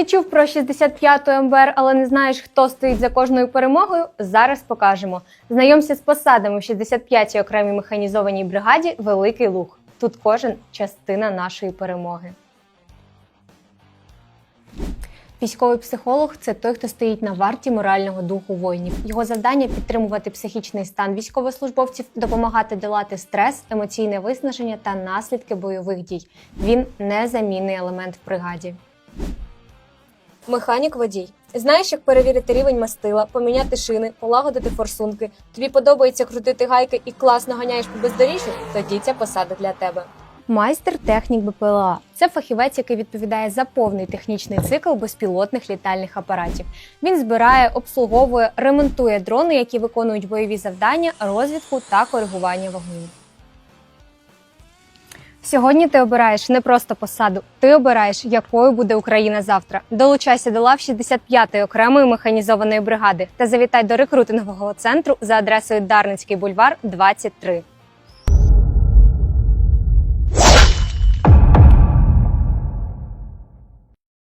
Ти чув про 65-ту МБР, але не знаєш, хто стоїть за кожною перемогою? Зараз покажемо. Знайомся з посадами в 65-й окремій механізованій бригаді Великий Луг. Тут кожен частина нашої перемоги. Військовий психолог це той, хто стоїть на варті морального духу воїнів. Його завдання підтримувати психічний стан військовослужбовців, допомагати долати стрес, емоційне виснаження та наслідки бойових дій. Він незамінний елемент в бригаді. Механік водій. Знаєш, як перевірити рівень мастила, поміняти шини, полагодити форсунки. Тобі подобається крутити гайки і класно ганяєш по бездоріжжю? Тоді ця посада для тебе. Майстер технік БПЛА це фахівець, який відповідає за повний технічний цикл безпілотних літальних апаратів. Він збирає, обслуговує, ремонтує дрони, які виконують бойові завдання, розвідку та коригування вогню. Сьогодні ти обираєш не просто посаду, ти обираєш, якою буде Україна завтра. Долучайся до лав 65-ї окремої механізованої бригади та завітай до рекрутингового центру за адресою Дарницький бульвар 23.